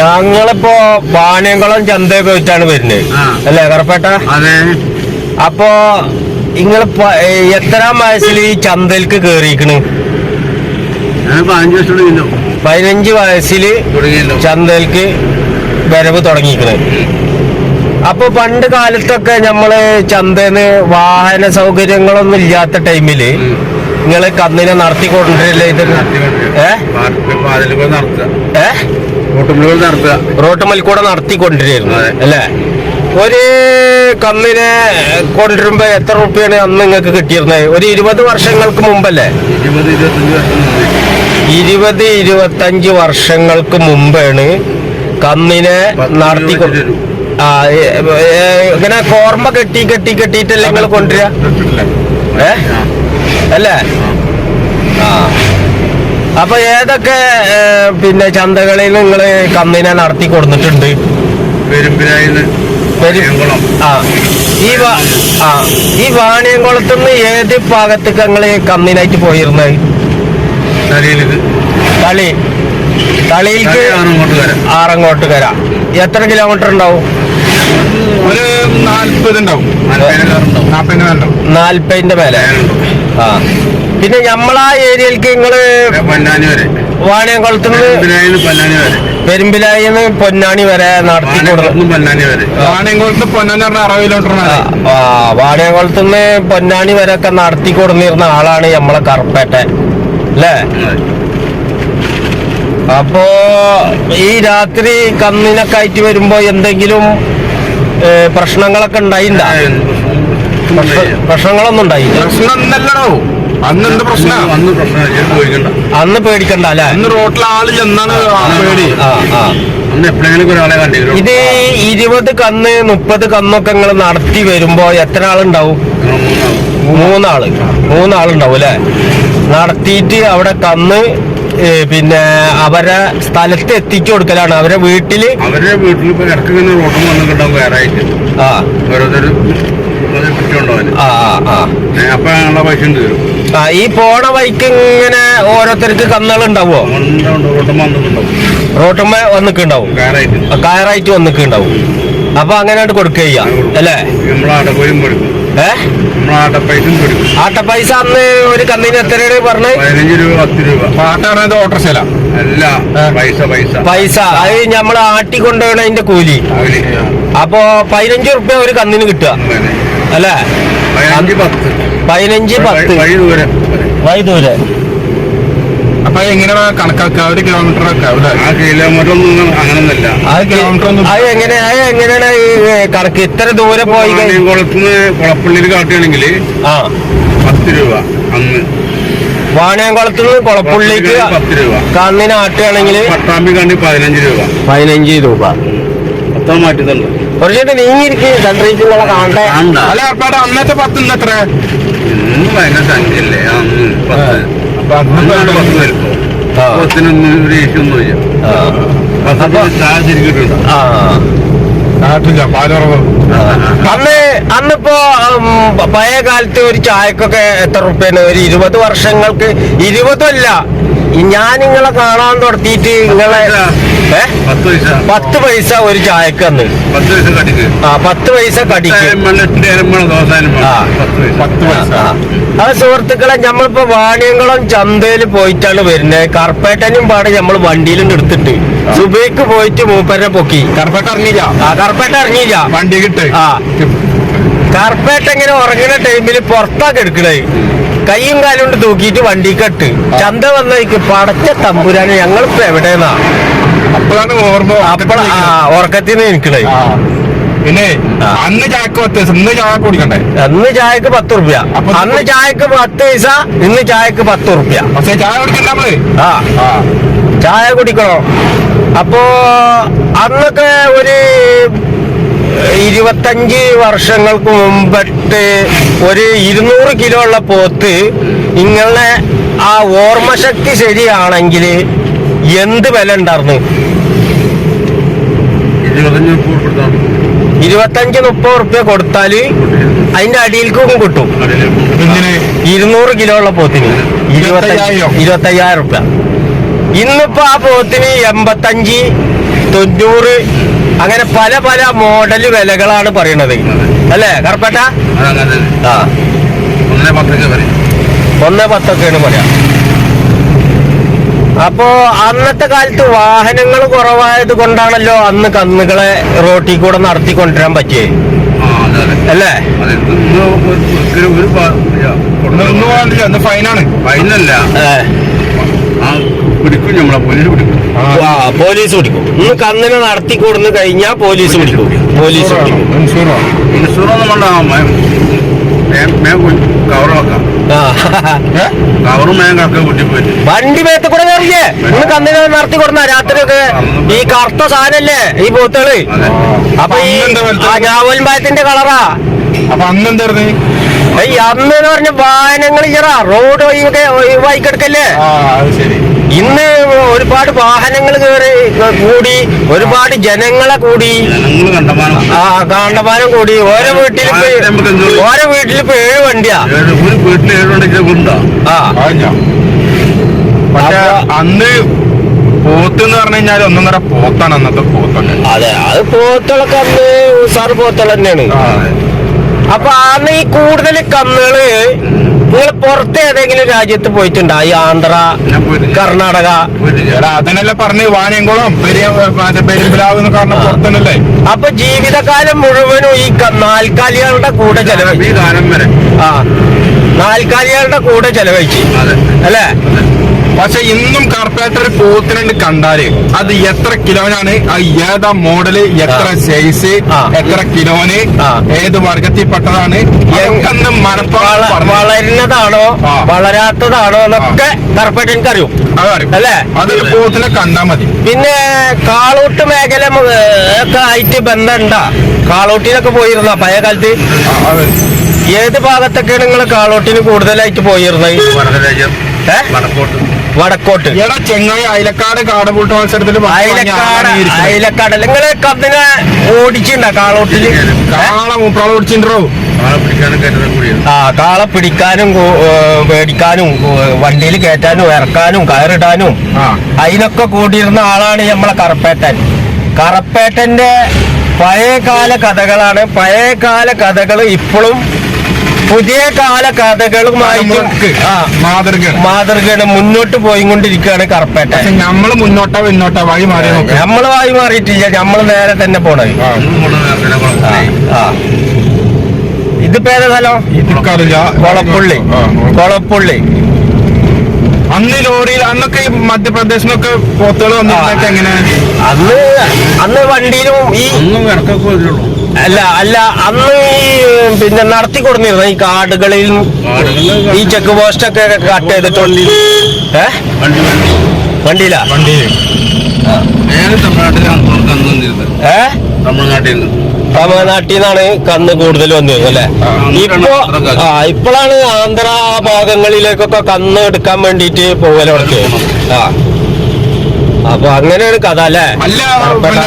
ഞങ്ങളിപ്പോ വാണിയംകുളം ചന്തയൊക്കെ വെച്ചാണ് വരുന്നത്. അല്ലേ കറപ്പേട്ട? അതെ. അപ്പോ നിങ്ങൾ എത്രാം വയസ്സിൽ ഈ ചന്തയിലേക്ക് കേറിയിരിക്കണ് ഞാൻ പതിനഞ്ച് വയസ്സിൽ ചന്തയിലേക്ക് വരവ് തുടങ്ങിക്കണ്. അപ്പൊ പണ്ട് കാലത്തൊക്കെ നമ്മൾ ചന്തന്ന് വാഹന സൗകര്യങ്ങളൊന്നും ഇല്ലാത്ത ടൈമിൽ. നിങ്ങൾ കന്നിനെ നടത്തി കൊണ്ടുവരില്ലേ ഇത് ഏഹ് പാതിലുകൾ റോട്ടുമ്മൽ കൂടെ നടത്തിക്കൊണ്ടിരുന്നു. അല്ലേ? ഒരു കന്നിനെ കൊണ്ടിരുമ്പോ എത്ര റുപ്യാണ് അന്ന് നിങ്ങൾക്ക് കിട്ടിയിരുന്നത് ഒരു ഇരുപത് വർഷങ്ങൾക്ക് മുമ്പല്ലേ? ഇരുപത് ഇരുപത്തഞ്ച് വർഷങ്ങൾക്ക് മുമ്പാണ് കന്നിനെ നടത്തി ഇങ്ങനെ കോർമ്മ കെട്ടി കെട്ടി കെട്ടിയിട്ടല്ലേ നിങ്ങൾ കൊണ്ടുവരിക? ഏ? അല്ലേ? ആ. അപ്പൊ ഏതൊക്കെ പിന്നെ ചന്തകളിൽ നിങ്ങൾ കന്നിനെ നടത്തി കൊടുത്തിട്ടുണ്ട്? ആ. ഈ ആ. ഈ വാണിയംകുളത്ത് നിന്ന് ഏത് ഭാഗത്തേക്ക് നിങ്ങൾ കന്നിനായിട്ട് പോയിരുന്നത് തളി. തളിയിലേക്ക് ആറങ്ങോട്ട് കര വരാം. ആറങ്ങോട്ടുകര എത്ര കിലോമീറ്റർ ഉണ്ടാവും? ഒരു നാപ്പതിന് ഉണ്ടാവും. നാൽപ്പതിന്റെ മേലെ. ആ. പിന്നെ നമ്മളാ ഏരിയയിലേക്ക് നിങ്ങൾ പൊന്നാനി വരെ വാണിയംകുളത്ത് നിന്ന് പൊന്നാനി വരെ പെരുമ്പിലായിന്ന് പൊന്നാണി വരെ നടത്തി പൊന്നാനി വരെ വാണിയംകുളത്ത് പൊന്നു പറഞ്ഞ അറുപത് കിലോമീറ്റർ ആ വാണിയംകുളത്ത് നിന്ന് പൊന്നാണി വരെ ഒക്കെ നടത്തി കൊടുന്നിരുന്ന ആളാണ് നമ്മളെ കറുപ്പേട്ടൻ അല്ലേ? അപ്പോ ഈ രാത്രി കന്നിനൊക്കെ ആയിട്ട് വരുമ്പോ എന്തെങ്കിലും പ്രശ്നങ്ങളൊക്കെ ഉണ്ടായിണ്ട? പ്രശ്നങ്ങളൊന്നും ഉണ്ടായില്ല? പ്രശ്നം ഒന്നല്ലടോ. അന്ന് എന്ത് പ്രശ്ന? അന്ന് പ്രശ്നം. ചോദിക്കണ്ട അന്ന് പേടിക്കണ്ട അല്ലേ? അന്ന് റോട്ടിൽ ആൾ എന്നാണ് ആ പേടി. അന്ന് എപ്പോഴെങ്കിലും ഒരാളെ കണ്ടിരുന്നു? ഇത് ഇരുപത് കന്ന് മുപ്പത് കന്നൊക്കെ നിങ്ങൾ നടത്തി വരുമ്പോ എത്ര ആളുണ്ടാവും? മൂന്നാൾ. മൂന്നാളുണ്ടാവും അല്ലെ? നടത്തിയിട്ട് അവിടെ കന്ന് പിന്നെ അവരെ സ്ഥലത്ത് എത്തിച്ചു കൊടുക്കലാണ്. അവരെ വീട്ടിൽ അവരെ വീട്ടിൽ ഇപ്പൊ ഇടയ്ക്ക് ഇങ്ങനെ റോട്ടും വന്നിട്ടുണ്ടാവും വേറെ ആയിട്ട്. ആ. ഓരോരുത്തരും ആ ആ ആ. അപ്പൊ ഞങ്ങളുടെ പൈസ ഉണ്ട് തരും? ആ ഈ പോണ വഴിക്ക് ഇങ്ങനെ ഓരോരുത്തർക്ക് വന്നിട്ടുണ്ടാവും റോട്ടുമ്മ വന്നിക്കുണ്ടാവും ആയിട്ട് കയറായിട്ട് വന്നിക്കുണ്ടാവും അപ്പൊ അങ്ങനെയായിട്ട് കൊടുക്കുക അല്ലേ? നമ്മളെ ആട്ടപ്പോയും കൊടുക്കും ഏ? കൊടുക്കും ആട്ട പൈസ അന്ന് ഒരു കന്നിന് എത്ര രൂപ പറഞ്ഞു? പതിനഞ്ച് രൂപ പത്ത് രൂപ ഓട്ടർശല അല്ല പൈസ. പൈസ പൈസ അത് നമ്മൾ ആട്ടി കൊണ്ടുപോയതിന്റെ കൂലി. അപ്പോ പതിനഞ്ച് റുപ്യ ഒരു കന്നിന് കിട്ടുക അല്ലേ? പതിനഞ്ച് പത്ത്. വഴി ദൂരം. അപ്പൊ എങ്ങനെയാ കണക്കാക്കുക? ഒരു കിലോമീറ്റർ ഒക്കെ അല്ലേ? ആ കിലോമീറ്റർ ഒന്നും അത് എങ്ങനെ അത് എങ്ങനെയാണ് ഈ കണക്ക്? ഇത്ര ദൂരെ പോയി കുളത്തുനിന്ന് കുളപ്പള്ളിയിൽ കാട്ടുകയാണെങ്കിൽ ആ. പത്ത് രൂപ അന്ന്. വാണിയംകുളത്ത് നിന്ന് കുളപ്പുള്ളിക്ക് പത്ത് രൂപ കണ്ണിനാട്ടുകയാണെങ്കിൽ പട്ടാമ്പി കണ്ടി പതിനഞ്ച് രൂപ. പതിനഞ്ച് രൂപ. അത്ര മാറ്റുന്നുണ്ട് കുറച്ചിട്ട് നീങ്ങിയിരിക്കും. കണ്ടിരിക്കുന്നുള്ള ആണ്ട അല്ല അപ്പാടെ അന്നത്തെ പത്ത് ഇന്ന് എത്ര? ഇന്ന് ഭയങ്കര സംഖ്യല്ലേ അന്ന് പത്ത്. അന്ന് അന്നാണ് പത്ത് വലുപ്പം ആ. പത്തിനൊന്നും ഒരു ഇഷ്യൊന്നുമില്ല ആ. പത്ത് ചായ ശരിക്കിട്ടുണ്ട് ആ. നാട്ടില്ല പാലുറവ്. അന്ന് അന്നിപ്പോ പഴയ കാലത്ത് ഒരു ചായക്കൊക്കെ എത്ര റുപ്യാണ് ഒരു ഇരുപത് വർഷങ്ങൾക്ക് ഇരുപതല്ല. ഞാൻ നിങ്ങളെ കാണാൻ തുടത്തിയിട്ട് നിങ്ങളെ പത്ത് പൈസ. ഒരു ചായക്ക് അന്ന് പത്ത് പൈസ കടിക്ക്. ആ പത്ത് പൈസ കടിക്ക്. അത് സുഹൃത്തുക്കളെ നമ്മളിപ്പോ വാണിയംകുളം ചന്തയിൽ പോയിട്ടാണ് വരുന്നത്. കർപ്പേട്ടനും പാട് നമ്മൾ വണ്ടിയിലും എടുത്തിട്ട്. സുബൈക്ക് പോയിട്ട് മൂപ്പരെ പൊക്കി. കർപ്പേട്ട ഇറങ്ങിയില്ല. ആ കർപ്പേട്ട ഇറങ്ങിയില്ല. വണ്ടി കിട്ടും. ആ. കർപ്പേട്ട ഇങ്ങനെ ഉറങ്ങുന്ന ടൈമിൽ പുറത്താക്കി എടുക്കണേ കൈയും കാലും കൊണ്ട് തൂക്കിയിട്ട് വണ്ടി കെട്ട്. ചന്ത വന്നേക്ക് പടച്ച തമ്പുരാന് ഞങ്ങളിപ്പോ എവിടെന്നാ? അപ്പോഴാണ് ഓർമ്മ അപ്പോൾ ആ ഉറക്കത്തിൽ നിന്ന് എനിക്കണേ പിന്നെ അന്ന് ചായക്ക് പത്ത് ഇന്ന് ചായ കുടിക്കണ്ടേ? അന്ന് ചായക്ക് പത്ത് റുപ്യ അപ്പൊ അന്ന് ചായക്ക് പത്ത് പൈസ ഇന്ന് ചായക്ക് പത്ത് റുപ്യ പക്ഷെ ചായ കുടിക്കണ്ട നമ്മൾ? ആ. ചായ കുടിക്കണോ? അപ്പോ അന്നൊക്കെ ഒരു ഇരുപത്തഞ്ച് വർഷങ്ങൾക്ക് മുമ്പിട്ട് ഒരു ഇരുന്നൂറ് കിലോ ഉള്ള പോത്ത് നിങ്ങളുടെ ആ ഓർമ്മശക്തി ശരിയാണെങ്കിൽ എന്ത് വില ഉണ്ടായിരുന്നു ഇരുപത്തഞ്ച് മുപ്പത് റുപ്യ കൊടുത്താൽ അതിന്റെ അടിയിൽക്കും കിട്ടും. ഇരുന്നൂറ് കിലോ ഉള്ള പോത്തിന്. ഇരുപത്തയ്യായിരം. റുപ്യ ഇന്നിപ്പോ ആ പോത്തിന് എൺപത്തഞ്ച് തൊണ്ണൂറ് അങ്ങനെ പല പല മോഡൽ വിലകളാണ് പറയണത്. അല്ലേ കറപ്പേട്ട? ആ. ഒന്നേ പത്തൊക്കെയാണ് പറയാം. അപ്പോ അന്നത്തെ കാലത്ത് വാഹനങ്ങൾ കുറവായത് കൊണ്ടാണല്ലോ അന്ന് കന്നുകളെ റോട്ടിൽ കൂടെ നടത്തി കൊണ്ടുവരാൻ പറ്റിയേ അല്ലേ? ഫൈനാണ്. ഫൈനല്ല. ആ പിടിക്കും നമ്മളെ പോലീസ് പിടിക്കും. പോലീസ് പിടിക്കും. ഇന്ന് കന്നിനെ നടത്തി കൊടുന്ന് കഴിഞ്ഞാൽ പോലീസ് പിടിക്കും. പോലീസ് പിടിക്കും. വേണ്ട മേത്ത് കൂടെ കയറിയേ. ഇന്ന് കന്നിനെ നടത്തി കൊടുന്ന രാത്രിയൊക്കെ ഈ കറുത്ത സാധനല്ലേ? ഈ പോത്തുകൾ? അപ്പൊ ഈ? ആ ഞാവൽമ്പായത്തിന്റെ കളറാ. അപ്പൊ അന്ന് എന്തായിരുന്നു അന്ന് എന്ന് പറഞ്ഞ വാഹനങ്ങൾ ഇറ റോഡ് ഒഴിവൊക്കെ ഒഴിവായി കിടക്കല്ലേ ആ ശരി. ഇന്ന് ഒരുപാട് വാഹനങ്ങൾ കയറി കൂടി ഒരുപാട് ജനങ്ങളെ കൂടി. ആ കണ്ടമാനം. ആ കാണ്ടമാനം കൂടി. ഓരോ വീട്ടിൽ ഓരോ വീട്ടിൽ ഇപ്പൊ ഏഴ് വണ്ടിയാ. ഏഴ് വീട്ടിൽ ആ. പക്ഷെ അന്ന് പോത്ത് എന്ന് പറഞ്ഞു കഴിഞ്ഞാൽ ഒന്നൊന്നര പോത്താണ് അന്നത്തെ പോത്തൊക്കെ. അതെ അത് പോത്തുകളൊക്കെ അന്ന് സാറ് പോത്തുകൾ തന്നെയാണ്. ആ, അപ്പൊ അന്ന് ഈ കൂടുതൽ കന്നുകൾ നിങ്ങൾ പുറത്ത് ഏതെങ്കിലും രാജ്യത്ത് പോയിട്ടുണ്ടോ? ഈ ആന്ധ്ര കർണാടക? അതിനല്ലേ പറഞ്ഞ് വാനിയംകുളം പെരുമ്പിലാവ് അപ്പൊ ജീവിതകാലം മുഴുവനും ഈ നാൽക്കാലികളുടെ കൂടെ ചെലവഴിച്ചു. ആ നാൽക്കാലികളുടെ കൂടെ ചെലവഴിച്ചു. അല്ലേ? പക്ഷെ ഇന്നും കാർപ്പറേറ്റർ പോത്തിനുണ്ട് കണ്ടാൽ അത് എത്ര കിലോനാണ്? അത് ഏതാ മോഡൽ എത്ര സൈസ് എത്ര കിലോന്? ഏത് വർഗത്തിൽപ്പെട്ടതാണ്? അതൊക്കെ മനപ്പാള വളരുന്നതാണോ? വളരാത്തതാണോ എന്നൊക്കെ കാർപ്പറേറ്റർക്ക് അറിയും അല്ലേ? അതൊരു പോത്തിനെ കണ്ടാ മതി. പിന്നെ കാളൂട്ട് മേഖല ഒക്കെ ആയിട്ട് ബന്ധണ്ട? കാളൂട്ടിനൊക്കെ പോയിരുന്ന പഴയ കാലത്ത്? ഏത് ഭാഗത്തൊക്കെയാണ് നിങ്ങൾ കാളോട്ടിന് കൂടുതലായിട്ട് പോയിരുന്നത്? വടക്കോട്ട്. എടാ ചെങ്ങായി അയലക്കാട് കാടപൂട്ട് മത്സരത്തിൽ അയലക്കാട് അയലക്കാട്. നിങ്ങൾ കന്നിനെ ഓടിച്ചിട്ടുണ്ടോ കാളോട്ടിൽ? കാള പിടിക്കാനും പേടിക്കാനും ആ കാളെ പിടിക്കാനും മേടിക്കാനും വണ്ടിയിൽ കയറ്റാനും ഇറക്കാനും കയറിടാനും. അതിനൊക്കെ കൂടിയിരുന്ന ആളാണ് നമ്മളെ കറപ്പേട്ടൻ. കറപ്പേട്ടന്റെ പഴയകാല കഥകളാണ്. പഴയകാല കഥകൾ ഇപ്പോഴും പുതിയ കാല കഥകളുമായി മാതൃകയാണ്. മുന്നോട്ട് പോയിക്കൊണ്ടിരിക്കുകയാണ് കൊണ്ടിരിക്കുകയാണ് കറപ്പേട്ട നമ്മൾ മുന്നോട്ടോ പിന്നോട്ടോ വഴി മാറി നമ്മൾ നമ്മൾ വഴി മാറിയിട്ടില്ല. നമ്മൾ നേരെ തന്നെ കുളപ്പുള്ളി. ഇതിപ്പോ ഏതാ സ്ഥലം? കൊളപ്പുള്ളി. കൊളപ്പുള്ളി. അന്ന് ലോറിയിൽ അന്നൊക്കെ ഈ മധ്യപ്രദേശിൽ നിന്നൊക്കെ പോത്തുകൾ വന്നിട്ടൊക്കെ എങ്ങനെ അന്ന് അന്ന് വണ്ടിയിലും ഈ ഒന്നും ഇറക്കൊക്കെ വരുള്ളൂ അല്ല അല്ല അന്ന് ഈ പിന്നെ നടത്തി കൊടുത്തിരുന്ന ഈ കാടുകളിൽ? ഈ ചെക്ക് പോസ്റ്റ് ഒക്കെ കട്ട് ചെയ്തിട്ടുണ്ട് ഏ? വണ്ടി വണ്ടി. വണ്ടിയിലാ? തമിഴ്നാട്ടിൽ നിന്ന് തമിഴ്നാട്ടിൽ നിന്നാണ് കന്ന് കൂടുതൽ വന്നത് അല്ലെ? ഇപ്പോ ആ ഇപ്പോഴാണ് ആന്ധ്ര ഭാഗങ്ങളിലേക്കൊക്കെ കന്ന് എടുക്കാൻ വേണ്ടിയിട്ട് പോകലോടൊക്കെ ആ. അപ്പൊ അങ്ങനെയാണ് കഥ അല്ലേ? അല്ല പിന്നെ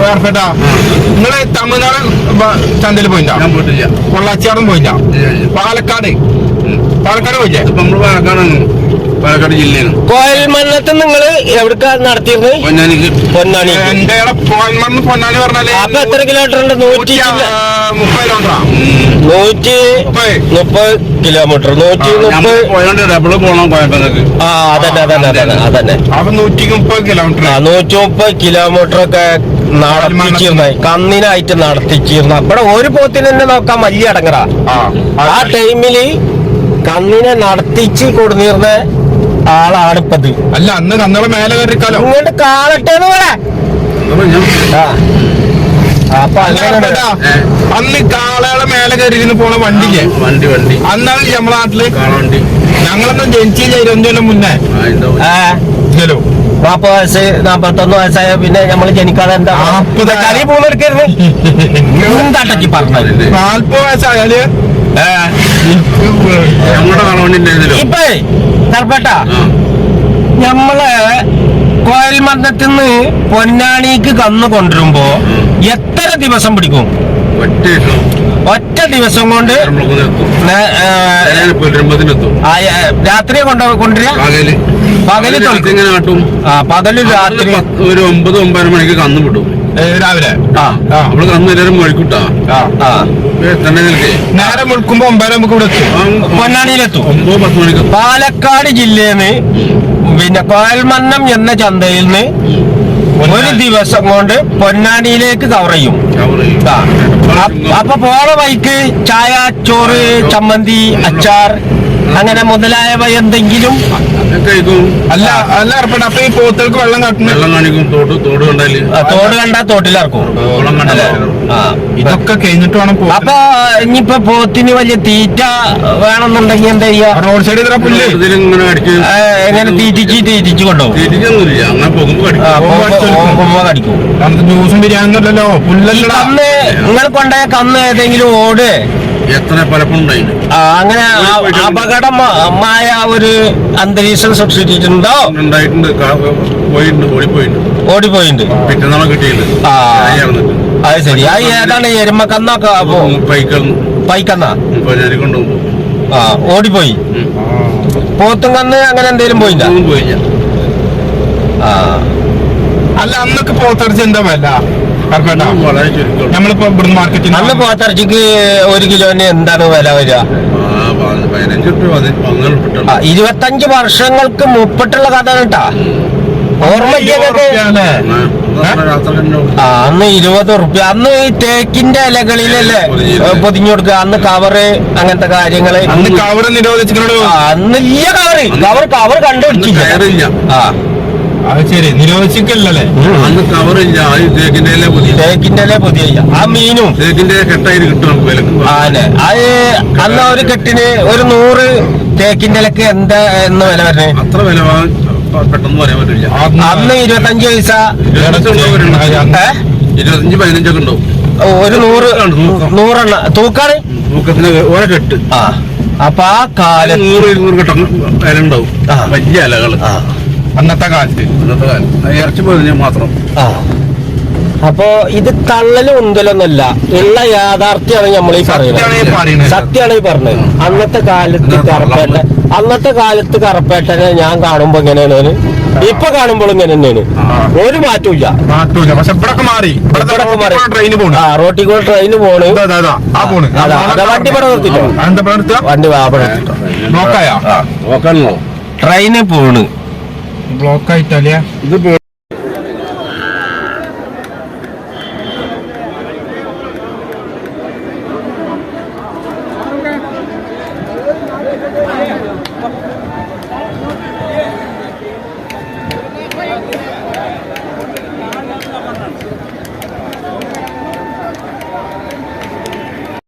വേർപെട്ടാ. നിങ്ങൾ തമിഴ്നാട് ബ- ചന്തയിൽ പോയിട്ടാ ഞാൻ പോയിട്ടില്ല. പൊള്ളാച്ചിയാടും പോയിട്ടാ. പാലക്കാട്. പാലക്കാട് പോയില്ലേ? ഇതിപ്പോ നമ്മൾ പാലക്കാടാണ്. പാലക്കാട് ജില്ലയിൽ കോയൽ മന്നത്ത് നിങ്ങൾ എവിടേക്കാ നടത്തിയത് പൊന്നാനിക്ക്. പൊന്നാനി. എന്റെ പൊന്നാനി പറഞ്ഞാൽ അപ്പൊ എത്ര കിലോമീറ്റർ ഉണ്ട്? നൂറ്റി നൂറ്റി, ആ, മുപ്പത് നൂറ്റി കിലോമീറ്റർ നൂറ്റി മുപ്പത് പോയോണ്ട് ഡബിൾ പോണം കോയമ്പലക്ക് ആ അതന്നെ അതന്നെ അതന്നെ അതന്നെ. അപ്പൊ നൂറ്റി മുപ്പത് കിലോമീറ്റർ ആ നൂറ്റി മുപ്പത് കിലോമീറ്റർ ഒക്കെ നടത്തിച്ചിരുന്ന. കന്നിനായിട്ട് നടത്തിച്ചിരുന്ന. ഇവിടെ ഒരു പോത്തിന് തന്നെ നോക്കാൻ വലിയ അടങ്ങറ. ആ ആ ടൈമിൽ കന്നിനെ നടത്തിച്ച് കൊടുന്നിരുന്ന ആളാണ് ഇപ്പത് അല്ല അന്ന് കന്നട മേലെ കയറിക്കാലോ? ഇങ്ങോട്ട് കാളട്ടെ എന്ന് പറ. അപ്പൊ ആ. അപ്പൊ അല്ല, അങ്ങനെ അന്ന് കാളകളെ മേലെ കയറിയിരുന്ന് പോണ വണ്ടിക്ക്. വണ്ടി വണ്ടി. അന്നാണ് നമ്മളെ നാട്ടിൽ കാളവണ്ടി ഞങ്ങളൊന്നും ജനിച്ചില്ല ഇരുപത്തഞ്ചൊല്ലം മുന്നേ. ഇല്ലല്ലോ. നാപ്പത് വയസ്സ് നാപ്പത്തൊന്ന് വയസ്സായ പിന്നെ നമ്മൾ ജനിക്കാതെ എന്താ നാപ്പത് പോണെടുക്കരുത് പോകുന്നെടുക്കരുത് എന്താട്ടക്കി പറഞ്ഞത്? നാല്പത് വയസ്സായാൽ നമ്മുടെ കാളവണ്ടി ഉണ്ടായിരുന്നല്ലോ ഇപ്പൊ തർപ്പട്ട ഞമ്മൾ കോയൽമന്ദത്തിൽ നിന്ന് പൊന്നാണിക്ക് കന്ന് കൊണ്ടുവരുമ്പോ എത്ര ദിവസം പിടിക്കും? ഒറ്റ ദിവസം കൊണ്ട് രാത്രി കൊണ്ട് കൊണ്ടുവരിക? പകൽ. പകൽ രാത്രി ഒരു ഒമ്പത് ഒമ്പത് മണിക്ക് കന്ന് വിടും. രാവിലെ. അവിടെ നമ്മൾ കന്ന് എല്ലാവരും തന്നെ നേരെ മുൾക്കുമ്പോ ഒമ്പതര നമുക്ക് ഇവിടെ എത്തും. പൊന്നാണിയിലെത്തും ഒമ്പത് പത്ത് മണിക്ക് പാലക്കാട് ജില്ലയിൽ നിന്ന് പിന്നെ കോയൽമന്നം എന്ന ചന്തയിൽ നിന്ന് ഒരു ദിവസം കൊണ്ട് പൊന്നാനിയിലേക്ക് കവർ ചെയ്യും. അപ്പൊ പോണ ബൈക്ക് ചായ ചോറ് ചമ്മന്തി അച്ചാർ അങ്ങനെ മുതലായവ എന്തെങ്കിലും? കഴിക്കും അല്ല അല്ല അർപ്പണ അപ്പൊ ഈ പോത്തുകൾക്ക് വെള്ളം കാട്ടുന്നു വെള്ളം കാണിക്കും തോട് തോട് കണ്ടാൽ. തോട് കണ്ടാ തോട്ടിലിറക്കും വെള്ളം കണ്ടാൽ ആ. ഇതൊക്കെ കഴിഞ്ഞിട്ട് വേണം. അപ്പൊ ഇനിയിപ്പൊ പോത്തിന് വലിയ തീറ്റ വേണമെന്നുണ്ടെങ്കിൽ എന്താ ചെയ്യാ? റോഡ് പുല്ല്. അടിച്ച് എങ്ങനെ തീറ്റിച്ച് തീറ്റിച്ച് കൊണ്ടുപോകും. കടിക്കും. ജ്യൂസും ബിരിയാണി അല്ലല്ലോ കന്ന് നിങ്ങൾ കൊണ്ടുപോയ കന്ന് ഏതെങ്കിലും ഓട്. എത്ര പലപ്പോഴും അങ്ങനെ അപകടമായ ഒരു അന്തരീക്ഷം സൃഷ്ടിച്ചിട്ടുണ്ടോ? ഉണ്ടായിട്ടുണ്ട്. പോയിട്ടുണ്ട് ഓടിപ്പോയിട്ടുണ്ട്. ഓടിപ്പോയിട്ടുണ്ട്. പിറ്റന്നാളെ. ചേർന്നിട്ട് അത് ശരി. അത് ഏതാണ് എരുമക്കന്നൊക്കെ പൈക്കന്ന? ആ ഓടിപ്പോയി. പോത്തും കന്ന് അങ്ങനെ എന്തേലും പോയില്ല പോയില്ല. ആ. അല്ല അന്നൊക്കെ പോത്തടിച്ച് എന്താ നമ്മളിപ്പോ ഇവിടുന്ന് മാർക്കറ്റിൽ നല്ല പോത്തിറച്ചിക്ക് ഒരു കിലോന് എന്താണ് വില വരിക? ഇരുപത്തഞ്ച് വർഷങ്ങൾക്ക് മുപ്പിട്ടുള്ള കഥ കേട്ടാ അന്ന് ഇരുപത് റുപ്യ അന്ന് ഈ തേക്കിന്റെ ഇലകളിലല്ലേ പൊതിഞ്ഞു കൊടുക്കുക. അന്ന് കവറ് അങ്ങനത്തെ കാര്യങ്ങൾ. അന്ന് കവറ് നിരോധിച്ചിട്ടുണ്ടോ അന്ന് ഇല്ല കവറ് കവർ കവർ കണ്ടുപിടിച്ചില്ല. ആ. അത് ശരി. നിരോധിച്ചിട്ടില്ലല്ലേ? അന്ന് കവറില്ല. ആ തേക്കിന്റെ ഇല പുതിയ. തേക്കിന്റെ ഇല പൊതിയ ആ മീനും തേക്കിന്റെ കെട്ടായിട്ട് കിട്ടും നമുക്ക് അത് അന്ന് ഒരു കെട്ടിന് ഒരു നൂറ് തേക്കിന്റെ ഇലക്ക് എന്താ എന്ന് വില അത്ര വില പെട്ടെന്ന് പറയാൻ പറ്റില്ല. അന്ന് ഇരുപത്തഞ്ച് പൈസ? ഇരുപത്തഞ്ച് പതിനഞ്ചൊക്കെ ഉണ്ടാവും. ഒരു നൂറ് നൂറെണ്ണ. തൂക്കാണ്? തൂക്കത്തിന് ഓരോ കെട്ട്. ആ. അപ്പൊ ആ കാലം നൂറ് ഇരുന്നൂറ് കെട്ടം വില ഉണ്ടാവും. വലിയ ഇലകൾ ആ. അന്നത്തെ കാലത്ത്. അന്നത്തെ ഇറച്ചി മാത്രം. ആ. അപ്പോ ഇത് തള്ളലും ഉന്തലൊന്നല്ല ഉള്ള യാഥാർത്ഥ്യമാണ് നമ്മൾ ഈ സത്യാണ് പറയുന്നത്. സത്യമാണ് ഈ പറഞ്ഞത് അന്നത്തെ കാലത്ത് കറപ്പേട്ട അന്നത്തെ കാലത്ത് കറപ്പേട്ടനെ ഞാൻ കാണുമ്പോ ഇങ്ങനെയാണ് ഇപ്പൊ കാണുമ്പോൾ ഇങ്ങനെ തന്നെയാണ് ഒരു മാറ്റമില്ല മാറ്റൂല പക്ഷെ ഇവിടൊക്കെ മാറി. ട്രെയിന് പോണു. ആ റോട്ടിൽ കൂടെ ട്രെയിൻ പോണ്. വണ്ടി ഇവിടെ നിർത്തിട്ടോ. വണ്ടി. ബ്ലോക്കായോ ട്രെയിന് പോണ്. ബ്ലോക്ക് ആയിട്ടല്ലേ ഇത്